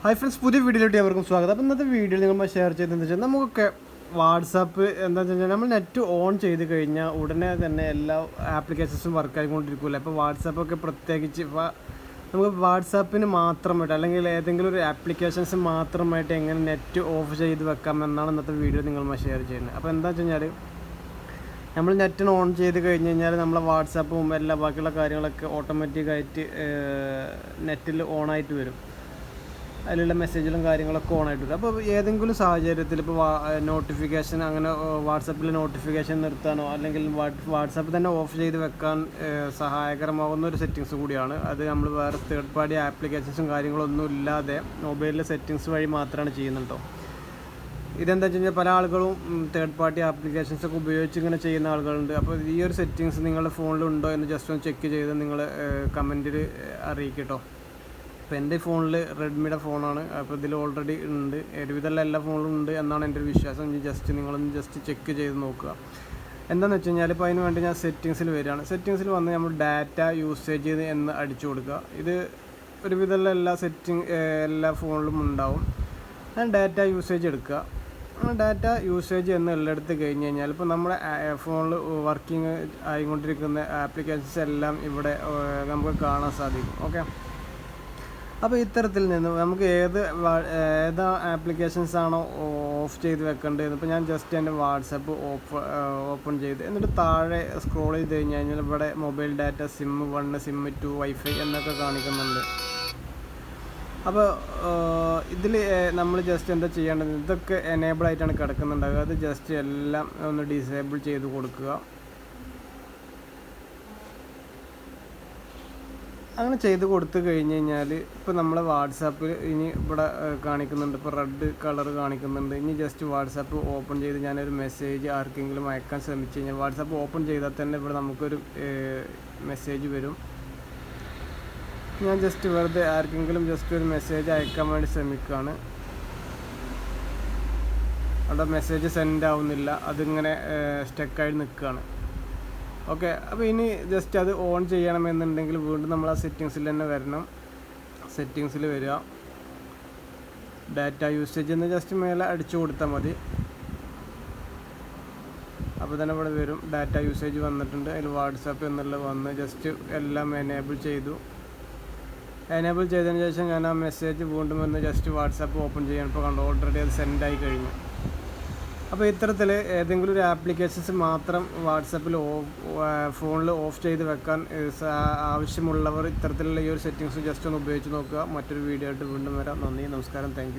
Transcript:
Hi friends പുതിയ വീഡിയോയിലോട്ട് ഏവർക്കും സ്വാഗതം. അപ്പോൾ ഇന്നത്തെ വീഡിയോയിൽ നിങ്ങൾ ഷെയർ ചെയ്തതെന്ന് വെച്ചാൽ നമുക്കൊക്കെ വാട്സാപ്പ് എന്താ വെച്ചാൽ നമ്മൾ നെറ്റ് ഓൺ ചെയ്ത് കഴിഞ്ഞാൽ ഉടനെ തന്നെ എല്ലാ ആപ്ലിക്കേഷൻസും വർക്ക് ആയിക്കൊണ്ടിരിക്കില്ല. അപ്പോൾ വാട്സാപ്പൊക്കെ പ്രത്യേകിച്ച് നമുക്ക് വാട്സാപ്പിന് മാത്രമായിട്ട് അല്ലെങ്കിൽ ഏതെങ്കിലും ഒരു ആപ്ലിക്കേഷൻസ് മാത്രമായിട്ട് എങ്ങനെ നെറ്റ് ഓഫ് ചെയ്ത് വെക്കാം എന്നാണ് ഇന്നത്തെ വീഡിയോ നിങ്ങൾ ഷെയർ ചെയ്യുന്നത്. അപ്പോൾ എന്താ വെച്ച് നമ്മൾ നെറ്റിന് ഓൺ ചെയ്ത് കഴിഞ്ഞ് കഴിഞ്ഞാൽ നമ്മളെ വാട്സാപ്പും എല്ലാ ബാക്കിയുള്ള കാര്യങ്ങളൊക്കെ ഓട്ടോമാറ്റിക്കായിട്ട് നെറ്റിൽ ഓണായിട്ട് വരും. അതിലുള്ള മെസ്സേജുകളും കാര്യങ്ങളൊക്കെ ഓൺ ആയിട്ട് വരും അപ്പോൾ ഏതെങ്കിലും സാഹചര്യത്തിൽ ഇപ്പോൾ നോട്ടിഫിക്കേഷൻ അങ്ങനെ വാട്സപ്പിൽ നോട്ടിഫിക്കേഷൻ നിർത്താനോ അല്ലെങ്കിൽ വാട്സപ്പ് തന്നെ ഓഫ് ചെയ്ത് വെക്കാൻ സഹായകരമാകുന്ന ഒരു സെറ്റിങ്സ് കൂടിയാണ്. അത് നമ്മൾ വേറെ തേർഡ് പാർട്ടി ആപ്ലിക്കേഷൻസും കാര്യങ്ങളൊന്നും ഇല്ലാതെ മൊബൈലിലെ സെറ്റിങ്സ് വഴി മാത്രമാണ് ചെയ്യുന്നുണ്ടോ ഇതെന്താ വെച്ച് കഴിഞ്ഞാൽ പല ആളുകളും തേർഡ് പാർട്ടി ആപ്ലിക്കേഷൻസ് ഒക്കെ ഉപയോഗിച്ച് ഇങ്ങനെ ചെയ്യുന്ന ആളുകളുണ്ട്. അപ്പോൾ ഈ ഒരു സെറ്റിങ്സ് നിങ്ങളുടെ ഫോണിലുണ്ടോ എന്ന് ജസ്റ്റ് ഒന്ന് ചെക്ക് ചെയ്ത് നിങ്ങൾ കമന്റിൽ അറിയിക്കട്ടോ അപ്പോൾ എന്റെ ഫോണിൽ റെഡ്മിയുടെ ഫോണാണ്. അപ്പോൾ ഇതിൽ ഓൾറെഡി ഉണ്ട്. ഒരുവിധമുള്ള എല്ലാ ഫോണിലും ഉണ്ട് എന്നാണ് എന്റെ ഒരു വിശ്വാസം. ജസ്റ്റ് നിങ്ങളൊന്ന് ജസ്റ്റ് ചെക്ക് ചെയ്ത് നോക്കുക. എന്താണെന്ന് വെച്ച് കഴിഞ്ഞാൽ ഇപ്പോൾ അതിന് വേണ്ടി ഞാൻ സെറ്റിങ്സിൽ വരികയാണ്. സെറ്റിങ്സിൽ വന്ന് നമ്മൾ ഡാറ്റ യൂസേജ് എന്ന് അടിച്ചു കൊടുക്കുക. ഇത് ഒരുവിധമുള്ള എല്ലാ സെറ്റിങ് എല്ലാ ഫോണിലും ഉണ്ടാവും. ഞാൻ ഡാറ്റ യൂസേജ് എടുക്കുക. ഡാറ്റ യൂസേജ് എന്ന് എല്ലായിടത്ത് കഴിഞ്ഞ് കഴിഞ്ഞാൽ ഇപ്പോൾ നമ്മുടെ ഫോണിൽ വർക്കിംഗ് ആയിക്കൊണ്ടിരിക്കുന്ന ആപ്ലിക്കേഷൻസ് എല്ലാം ഇവിടെ നമുക്ക് കാണാൻ സാധിക്കും. ഓക്കെ അപ്പോൾ ഇത്തരത്തിൽ നിന്ന് നമുക്ക് ഏത് ഏത് ആപ്ലിക്കേഷൻസ് ആണോ ഓഫ് ചെയ്ത് വെക്കേണ്ടത്? ഇപ്പോൾ ഞാൻ ജസ്റ്റ് എന്റെ വാട്സപ്പ് ഓപ്പ് ഓപ്പൺ ചെയ്ത് എന്നിട്ട് താഴെ സ്ക്രോൾ ചെയ്ത് കഴിഞ്ഞ് കഴിഞ്ഞാൽ ഇവിടെ mobile data SIM one SIM two wifi എന്നൊക്കെ കാണിക്കുന്നുണ്ട്. അപ്പോൾ ഇതിൽ നമ്മൾ ജസ്റ്റ് എന്താ ചെയ്യേണ്ടത്? ഇതൊക്കെ എനേബിൾ ആയിട്ടാണ് കിടക്കുന്നുണ്ടാകുക അത് ജസ്റ്റ് എല്ലാം ഒന്ന് ഡിസേബിൾ ചെയ്ത് കൊടുക്കുക. അങ്ങനെ ചെയ്ത് കൊടുത്തു കഴിഞ്ഞ് കഴിഞ്ഞാൽ ഇപ്പോൾ നമ്മൾ വാട്സാപ്പിൽ ഇനി ഇവിടെ കാണിക്കുന്നുണ്ട്. ഇപ്പോൾ റെഡ് കളർ കാണിക്കുന്നുണ്ട്. ഇനി ജസ്റ്റ് വാട്സാപ്പ് ഓപ്പൺ ചെയ്ത് ഞാനൊരു മെസ്സേജ് ആർക്കെങ്കിലും അയക്കാൻ ശ്രമിച്ചു കഴിഞ്ഞാൽ വാട്സാപ്പ് ഓപ്പൺ ചെയ്താൽ തന്നെ ഇവിടെ നമുക്കൊരു മെസ്സേജ് വരും. ഞാൻ ജസ്റ്റ് വെറുതെ ആർക്കെങ്കിലും ജസ്റ്റ് ഒരു മെസ്സേജ് അയക്കാൻ വേണ്ടി ശ്രമിക്കുകയാണ് അവിടെ മെസ്സേജ് സെൻഡ് ആവുന്നില്ല. അതിങ്ങനെ സ്റ്റക്കായി നിൽക്കുകയാണ് ഓക്കെ അപ്പോൾ ഇനി ജസ്റ്റ് അത് ഓൺ ചെയ്യണമെന്നുണ്ടെങ്കിൽ വീണ്ടും നമ്മൾ ആ സെറ്റിങ്സിൽ തന്നെ വരണം. സെറ്റിങ്സിൽ വരിക. ഡാറ്റ യൂസേജ് എന്ന് ജസ്റ്റ് മേലെ അടിച്ചു കൊടുത്താൽ മതി. അപ്പോൾ തന്നെ ഇവിടെ വരും. ഡാറ്റ യൂസേജ് വന്നിട്ടുണ്ട്. അതിൽ വാട്സാപ്പ് എന്നുള്ളത് വന്ന് ജസ്റ്റ് എല്ലാം എനേബിൾ ചെയ്തു. എനേബിൾ ചെയ്തതിന് ശേഷം ഞാൻ ആ മെസ്സേജ് വീണ്ടും വന്ന് ജസ്റ്റ് വാട്സാപ്പ് ഓപ്പൺ ചെയ്യാൻ ഇപ്പോൾ കണ്ടു? ഓൾറെഡി അത് സെൻഡ് ആയി കഴിഞ്ഞു. അപ്പോൾ ഇത്തരത്തിൽ ഏതെങ്കിലും ഒരു ആപ്ലിക്കേഷൻസ് മാത്രം വാട്സപ്പിൽ ഫോണിൽ ഓഫ് ചെയ്ത് വെക്കാൻ ആവശ്യമുള്ളവർ ഇത്തരത്തിലുള്ള ഈ ഒരു സെറ്റിങ്സ് ജസ്റ്റ് ഒന്ന് ഉപയോഗിച്ച് നോക്കുക. മറ്റൊരു വീഡിയോ ആയിട്ട് വീണ്ടും വരാം. നന്ദി നമസ്കാരം. താങ്ക്